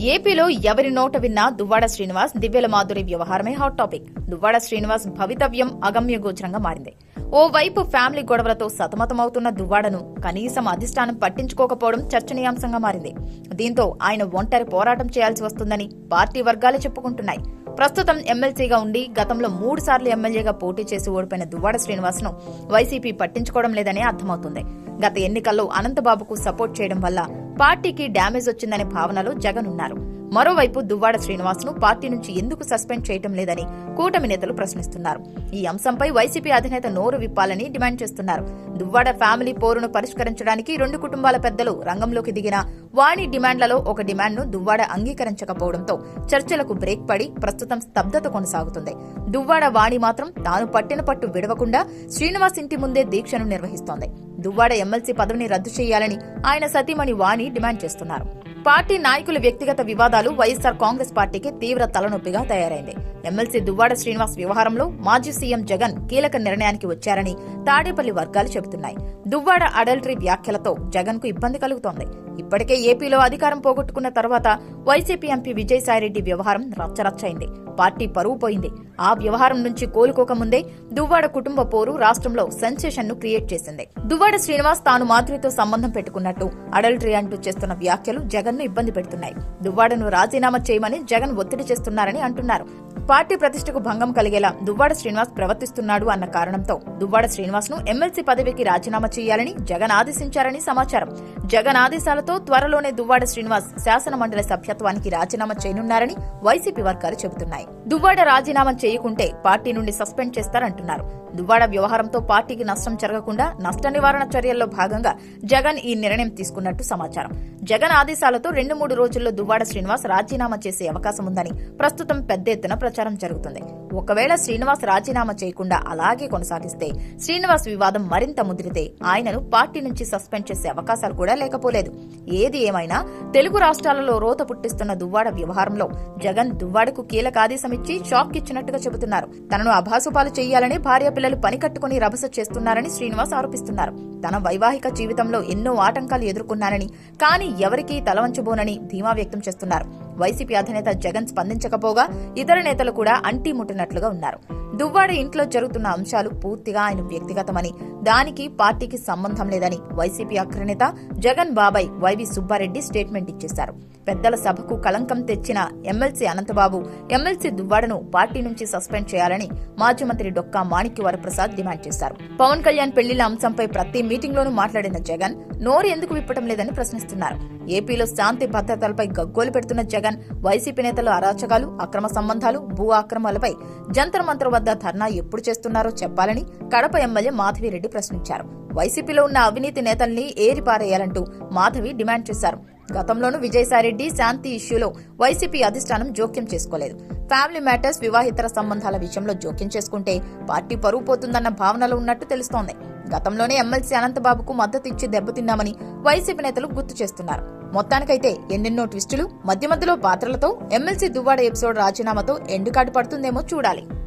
ఏపీలో ఎవరి నోట విన్నా దువ్వాడ శ్రీనివాస్ దివ్యల మాధురి వ్యవహారమే హాట్ టాపిక్ దువ్వాడ శ్రీనివాస్ భవితవ్యం అగమ్యగోచరంగా మారింది. ఓవైపు ఫ్యామిలీ గొడవలతో సతమతమవుతున్న దువ్వాడను కనీసం అధిష్టానం పట్టించుకోకపోవడం చర్చనీయాంశంగా మారింది. దీంతో ఆయన ఒంటరి పోరాటం చేయాల్సి వస్తుందని పార్టీ వర్గాలు చెప్పుకుంటున్నాయి. ప్రస్తుతం ఎమ్మెల్సీగా ఉండి గతంలో మూడు సార్లు ఎమ్మెల్యేగా పోటీ చేసి ఓడిపోయిన దువ్వాడ శ్రీనివాస్ను వైసీపీ పట్టించుకోవడం లేదని అర్థమవుతుంది. గత ఎన్నికల్లో అనంతబాబుకు సపోర్ట్ చేయడం వల్ల పార్టీకి డ్యామేజ్ వచ్చిందనే భావనలో జగన్ ఉన్నారు. మరోవైపు దువ్వాడ శ్రీనివాస్ను పార్టీ నుంచి ఎందుకు సస్పెండ్ చేయటం లేదని కూటమి నేతలు ప్రశ్నిస్తున్నారు. ఈ అంశంపై వైసీపీ అధినేత నోరు విప్పాలని డిమాండ్ చేస్తున్నారు. దువ్వాడ ఫ్యామిలీ పోరును పరిష్కరించడానికి రెండు కుటుంబాల పెద్దలు రంగంలోకి దిగిన వాణి డిమాండ్లలో ఒక డిమాండ్ను దువ్వాడ అంగీకరించకపోవడంతో చర్చలకు బ్రేక్ పడి ప్రస్తుతం స్తబ్దత కొనసాగుతుంది. దువ్వాడ వాణి మాత్రం తాను పట్టిన పట్టు విడవకుండా శ్రీనివాస్ ఇంటి ముందే దీక్షను నిర్వహిస్తోంది. దువ్వాడ ఎమ్మెల్సీ పదవిని రద్దు చేయాలని ఆయన సతీమణి వాణి డిమాండ్ చేస్తున్నారు. పార్టీ నాయకుల వ్యక్తిగత వివాదాలు వైఎస్సార్ కాంగ్రెస్ పార్టీకి తీవ్ర తలనొప్పిగా తయారైంది. ఎమ్మెల్సీ దువ్వాడ శ్రీనివాస్ వ్యవహారంలో మాజీ సీఎం జగన్ కీలక నిర్ణయానికి వచ్చారని తాడేపల్లి వర్గాలు చెబుతున్నాయి. దువ్వాడ అడల్టరీ వ్యాఖ్యలతో జగన్కు ఇబ్బంది కలుగుతోంది. ఇప్పటికే ఏపీలో అధికారం పోగొట్టుకున్న తర్వాత వైసీపీ ఎంపీ విజయసాయిరెడ్డి వ్యవహారం రచ్చరచ్చైంది. పార్టీ పరువు పోయింది. ఆ వ్యవహారం నుంచి కోలుకోకముందే దువ్వాడ కుటుంబ పోరు రాష్ట్రంలో సెన్సేషన్ను క్రియేట్ చేసింది. దువ్వాడ శ్రీనివాస్ తాను మాధురితో సంబంధం పెట్టుకున్నట్టు అడల్టరీ అంటూ చేస్తున్న వ్యాఖ్యలు జగన్ జగన్ను ఇబ్బంది పెడుతున్నాయి. దువ్వాడను రాజీనామా చేయమని జగన్ ఒత్తిడి చేస్తున్నారని అంటున్నారు. పార్టీ ప్రతిష్టకు భంగం కలిగేలా దువ్వాడ శ్రీనివాస్ ప్రవర్తిస్తున్నాడు అన్న కారణంతో దువ్వాడ శ్రీనివాస్ను ఎమ్మెల్సీ పదవికి రాజీనామా చేయాలని జగన్ ఆదేశించారని సమాచారం. జగన్ ఆదేశాలతో త్వరలోనే దువ్వాడ శ్రీనివాస్ శాసన మండలి సభ్యత్వానికి రాజీనామా చేయనున్నారని వైసీపీ వర్గాలు చెబుతున్నాయి. దువ్వాడ రాజీనామా చేయకుంటే పార్టీ నుండి సస్పెండ్ చేస్తారంటున్నారు. దువ్వాడ వ్యవహారంతో పార్టీకి నష్టం జరగకుండా నష్ట నివారణ చర్యల్లో భాగంగా జగన్ ఈ నిర్ణయం తీసుకున్నట్టు సమాచారం. జగన్ ఆదేశాలతో రెండు మూడు రోజుల్లో దువ్వాడ శ్రీనివాస్ రాజీనామా చేసే అవకాశం ఉందని ప్రస్తుతం పెద్ద ఎత్తున ప్రచారం జరుగుతుంది. ఒకవేళ శ్రీనివాస్ రాజీనామా చేయకుండా అలాగే కొనసాగిస్తే శ్రీనివాస్ వివాదం మరింత ముదిరితే ఆయనను పార్టీ నుంచి సస్పెండ్ చేసే అవకాశాలు కూడా లేకపోలేదు. ఏది ఏమైనా తెలుగు రాష్ట్రాలలో రోత పుట్టిస్తున్న దువ్వాడ వ్యవహారంలో జగన్ దువ్వాడకు కీలక ఆదేశం ఇచ్చి షాక్ ఇచ్చినట్టుగా చెబుతున్నారు. తనను అభాసుపాలు చేయాలని భార్య పిల్లలు పని కట్టుకుని రభస చేస్తున్నారని శ్రీనివాస్ ఆరోపిస్తున్నారు. తన వైవాహిక జీవితంలో ఎన్నో ఆటంకాలు ఎదుర్కొన్నానని కానీ ఎవరికీ తలవంచబోనని ధీమా వ్యక్తం చేస్తున్నారు. వైసీపీ అధినేత జగన్ స్పందించకపోగా ఇతర నేతలు కూడా అంటి ముట్టినట్లుగా ఉన్నారు. దువ్వాడ ఇంట్లో జరుగుతున్న అంశాలు పూర్తిగా ఆయన వ్యక్తిగతమని దానికి పార్టీకి సంబంధం లేదని వైసీపీ అగ్రనేత జగన్ బాబాయ్ వైవి సుబ్బారెడ్డి స్టేట్మెంట్ ఇచ్చేశారు. పెద్దల సభకు కలంకం తెచ్చిన ఎమ్మెల్సీ అనంతబాబు ఎమ్మెల్సీ దువ్వాడను పార్టీ నుంచి సస్పెండ్ చేయాలని మాజీ మంత్రి డొక్కా మాణిక్య వరప్రసాద్ డిమాండ్ చేశారు. పవన్ కళ్యాణ్ పెళ్ళిళ్ళ అంశంపై ప్రతి మీటింగ్లోనూ మాట్లాడిన జగన్ నోరు ఎందుకు విప్పటం లేదని ప్రశ్నిస్తున్నారు. ఏపీలో శాంతి భద్రతలపై గగ్గోలు పెడుతున్న జగన్ వైసీపీ నేతల అరాచకాలు అక్రమ సంబంధాలు భూ ఆక్రమాలపై జంతర్ మంత్ర వద్ద ధర్నా ఎప్పుడు చేస్తున్నారో చెప్పాలని కడప ఎమ్మెల్యే మాధవిరెడ్డి ప్రశ్నించారు. వైసీపీలో ఉన్న అవినీతి నేతల్ని ఏరిపారేయాలంటూ మాధవి డిమాండ్ చేశారు. గతంలోనూ విజయసాయిరెడ్డి శాంతి ఇష్యూలో వైసీపీ అధిష్టానం జోక్యం చేసుకోలేదు. ఫ్యామిలీ మ్యాటర్స్ వివాహితర సంబంధాల విషయంలో జోక్యం చేసుకుంటే పార్టీ పరువు పోతుందన్న భావనలో ఉన్నట్టు తెలుస్తోంది. గతంలోనే ఎమ్మెల్సీ అనంతబాబుకు మద్దతు ఇచ్చి దెబ్బతిన్నామని వైసీపీ నేతలు గుర్తు చేస్తున్నారు. మొత్తానికైతే ఎన్నెన్నో ట్విస్టులు మధ్య మధ్యలో పాత్రలతో ఎమ్మెల్సీ దువ్వాడ ఎపిసోడ్ రాజీనామాతో ఎండుకాటు పడుతుందేమో చూడాలి.